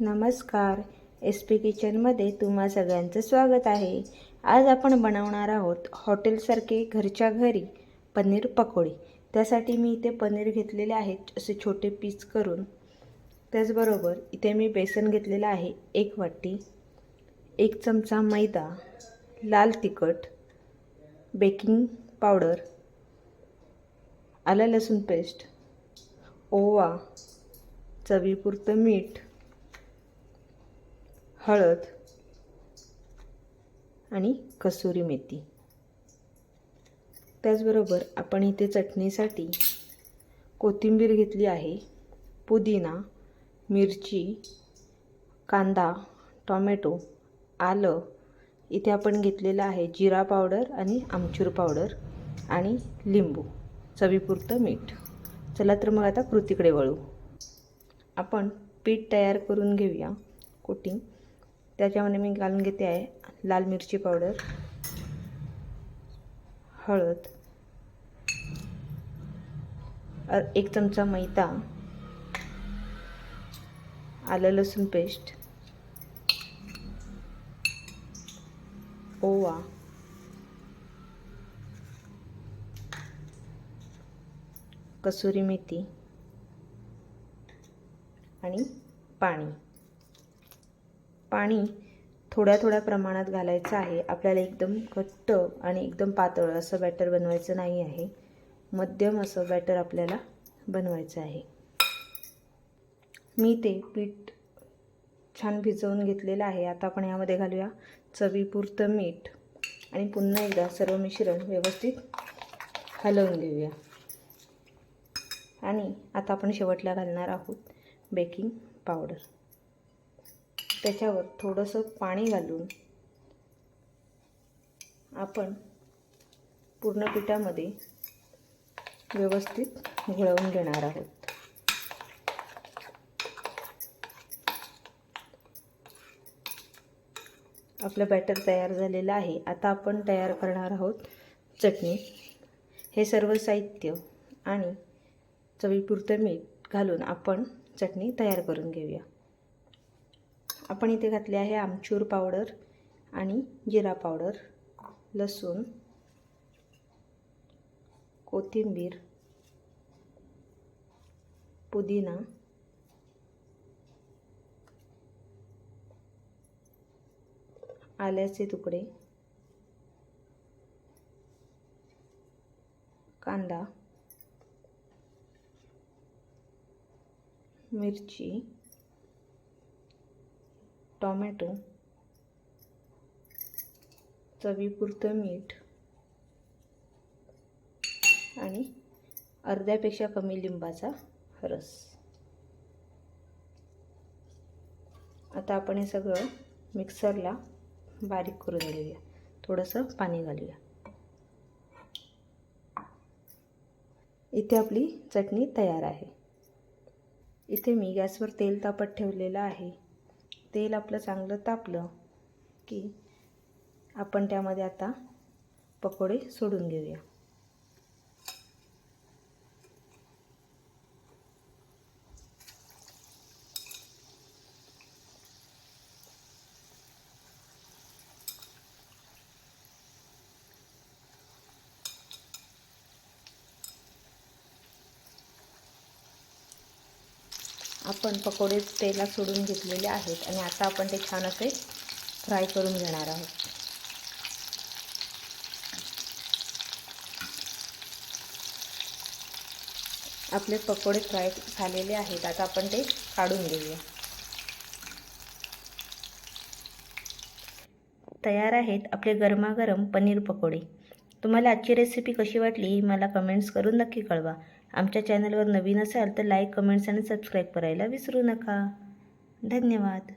नमस्कार. S P किचनमध्ये तुम्हा सगळ्यांचं स्वागत आहे. आज आपण बनवणार आहोत हॉटेलसारखे घरच्या घरी पनीर पकोडी. त्यासाठी मी इथे पनीर घेतलेले आहेत असे छोटे पीस करून. त्याचबरोबर इथे मी बेसन घेतलेलं आहे एक वाटी एक चमचा मैदा लाल तिखट बेकिंग पावडर आलं लसूण पेस्ट ओवा चवीपुरतं मीठ हळद आणि कसुरी मेथी. त्याचबरोबर आपण इथे चटणीसाठी कोथिंबीर घेतली आहे पुदिना मिरची कांदा टॉमॅटो आलं इथे आपण घेतलेलं आहे जिरा पावडर आणि आमचूर पावडर आणि लिंबू चवीपुरतं मीठ. चला तर मग आता कृतीकडे वळू. आपण पीठ तयार करून घेऊया कोटिंग. त्याच्यामध्ये मी घालून घेते आहे लाल मिरची पावडर हळद एक चमचा मैदा आलं लसूण पेस्ट ओवा कसुरी मेथी आणि पाणी. पाणी थोड्या थोड्या प्रमाणात घालायचं आहे. आपल्याला एकदम घट्ट आणि एकदम पातळ असं बॅटर बनवायचं नाही आहे. मध्यम असं बॅटर आपल्याला बनवायचं आहे. मी ते पीठ छान भिजवून घेतलेलं आहे. आता आपण यामध्ये घालूया चवीपुरतं मीठ. आणि पुन्हा एकदा सर्व मिश्रण व्यवस्थित हलवून घेऊया. आणि आता आपण शेवटला घालणार आहोत बेकिंग पावडर त्याच्यावर थोडंसं पाणी घालून आपण पूर्ण पिठामध्ये व्यवस्थित घोळवून घेणार आहोत. आपलं बॅटर तयार झालेलं आहे. आता आपण तयार करणार आहोत चटणी. हे सर्व साहित्य आणि चवीपुरतं मीठ घालून आपण चटणी तयार करून घेऊया. आपण इथे घातले आहे आमचूर पावडर आणि जिरा पावडर लसूण कोथिंबीर पुदिना आल्याचे तुकडे कांदा मिरची टॉमॅटो चवीपुरतं मीठ आणि अर्ध्यापेक्षा कमी लिंबाचा रस. आता आपण हे सगळं मिक्सरला बारीक करून घेऊया. थोडंसं पाणी घालूया. इथे आपली चटणी तयार आहे. इथे मी गॅसवर तेल तापत ठेवलेलं आहे. तेल आपलं चांगलं तापलं की आपण त्यामध्ये आता पकोडे सोडून घेऊया. आपण पकोडे तेला सोडून घेतलेले आहेत आणि आता आपण ते छान असे फ्राय करून घेणार आहोत. आपले पकोडे फ्राय झालेले आहेत. आता आपण ते काढून घेऊया. तयार आहेत आपले गरमागरम पनीर पकोडे. तुम्हाला आजची रेसिपी कशी वाटली ही मला कमेंट्स करून नक्की कळवा. आमच्या चॅनलवर नवीन असाल तर लाईक कमेंट्स आणि सबस्क्राईब करायला विसरू नका. धन्यवाद.